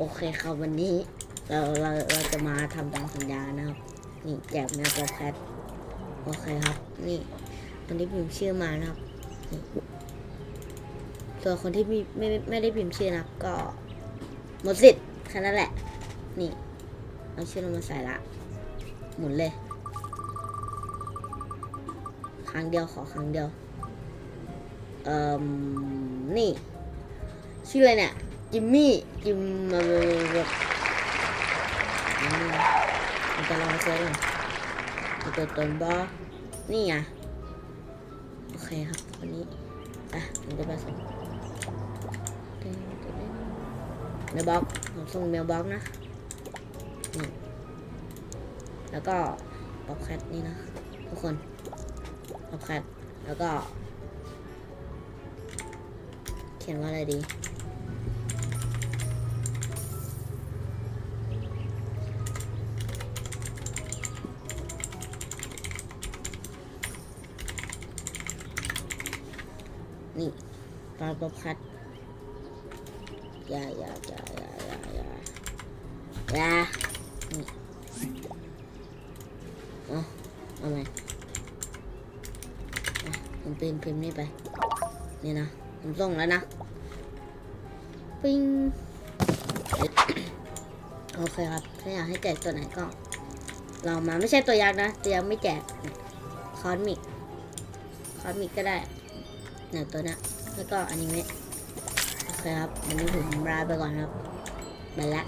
โอเคครับวันนี้เราเราเราจะมาทำตามสัญญานะครับ นี่แจกแมวกับแคทโอเคครับ นี่คนที่พิมพ์ชื่อมานะครับนี่ส่วนคนที่ไม่ไม่ไม่ได้พิมพ์ชื่อนับก็หมดสิทธิ์แค่นั้นแหละ นี่เอาชื่อเรามาใส่ละ หมุนเลยครั้งเดียวขอครั้งเดียว เอ่อ นี่ ชื่ออะไรเนี่ย จิมมี่จิมมาแบบมันจะลองเซิร์ชก่อนตัวตนบอนี่ไงโอเคครับวันนี้อะผมจะไปส่งเมลบ็อกผมส่งเมลบ็อกนะนี่แล้วก็บ็อกแคทนี่นะทุกคนบ็อกแคทแล้วก็ เขียนว่าอะไรดี นี่ปลาประพัดอย่าอย่าอย่าอย่าอย่าอย่าอย่านี่เอาเอาไหมผมพิมพ์พิมพ์นี่ไป นี่นะผมส่งแล้วนะปิ้งโอเคครับ ถ้าอยากให้แจกตัวไหนก็ลองมาไม่ใช่ตัวยักษ์นะ ตัวยักษ์ไม่แจก คอนมิก คอนมิกก็ได้ เนี่ยตัวนี้แล้วก็อนิเมะโอเคครับวันนี้ผมลาไปก่อนครับไปละ